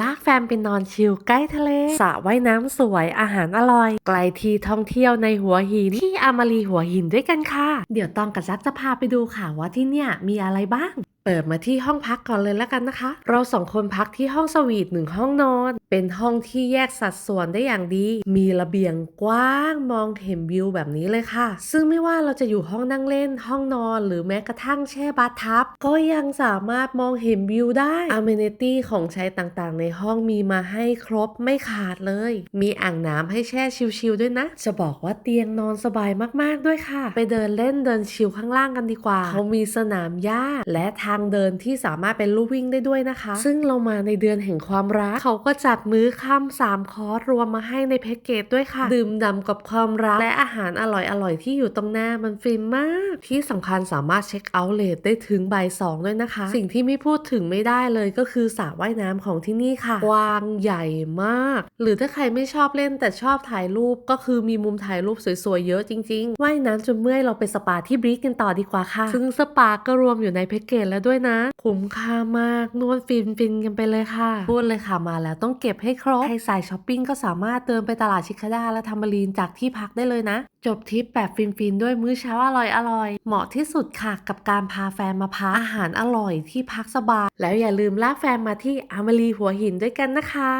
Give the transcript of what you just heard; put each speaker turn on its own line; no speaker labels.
ลากแฟนไปนอนชิลใกล้ทะเลสระว่ายน้ำสวยอาหารอร่อย ไกลที่ท่องเที่ยวในหัวหิน ที่อามารีหัวหินด้วยกันค่ะ เดี๋ยวตองกับจักจะพาไปดูค่ะว่าที่เนี่ยมีอะไรบ้าง เปิดมาที่ห้องพักก่อนเลยแล้วกันนะคะ เราสองคนพักที่ห้องสวีทหนึ่งห้องนอน เป็นห้องที่แยกสัดส่วนได้อย่างดี มีระเบียงกว้างมองเห็นวิวแบบนี้เลยค่ะ ซึ่งไม่ว่าเราจะอยู่ห้องนั่งเล่น ห้องนอน หรือแม้กระทั่งแช่บาร์ทับ ก็ยังสามารถมองเห็นวิวได้อเมเนตี้ของใช้ต่างๆ ในห้องมีมาให้ครบไม่ขาดเลย มีอ่างน้ำให้แช่ชิลๆด้วยนะ จะบอกว่าเตียงนอนสบายมากๆด้วยค่ะ ไปเดินเล่นเดินชิลข้างล่างกันดีกว่า เขามีสนามหญ้าและทางเดินที่สามารถเป็นลู่วิ่งได้ด้วยนะคะ ซึ่งเรามาในเดือนแห่งความรัก เขาก็จัดมื้อค่ำสามคอร์สรวมมาให้ในแพ็กเกจด้วยค่ะ ดื่มด่ำกับความรัก และอาหารอร่อยๆที่อยู่ตรงหน้ามันฟินมาก ที่สำคัญสามารถเช็คเอาท์เลทได้ถึงบ่ายสองด้วยนะคะ สิ่งที่ไม่พูดถึงไม่ได้เลยก็คือสระว่ายน้ำของที่นี่ค่ะกว้างใหญ่มาก หรือถ้าใครไม่ชอบเล่นแต่ชอบถ่ายรูปก็คือมีมุมถ่ายรูปสวยๆเยอะจริงๆว่ายน้ำจนเมื่อยเราไปสปาที่บริกกันต่อดีกว่าค่ะ ซึ่งสปาก็รวมอยู่ในแพ็กเกจแล้วด้วยนะ คุ้มค่ามากนวดฟินฟินกันไปเลยค่ะ พูดเลยค่ะมาแล้วต้องเก็บให้ครบ ใครสายช้อปปิ้งก็สามารถเดินไปตลาดชิคาด้าและทำมารีนจากที่พักได้เลยนะ จบทริปแบบฟินๆด้วยมื้อเช้าอร่อยๆเหมาะที่สุดค่ะกับการพาแฟนมาพักอาหารอร่อยที่พักสบายแล้วอย่าลืมลากแฟนมาที่อามารีหัวหินด้วยกันนะคะ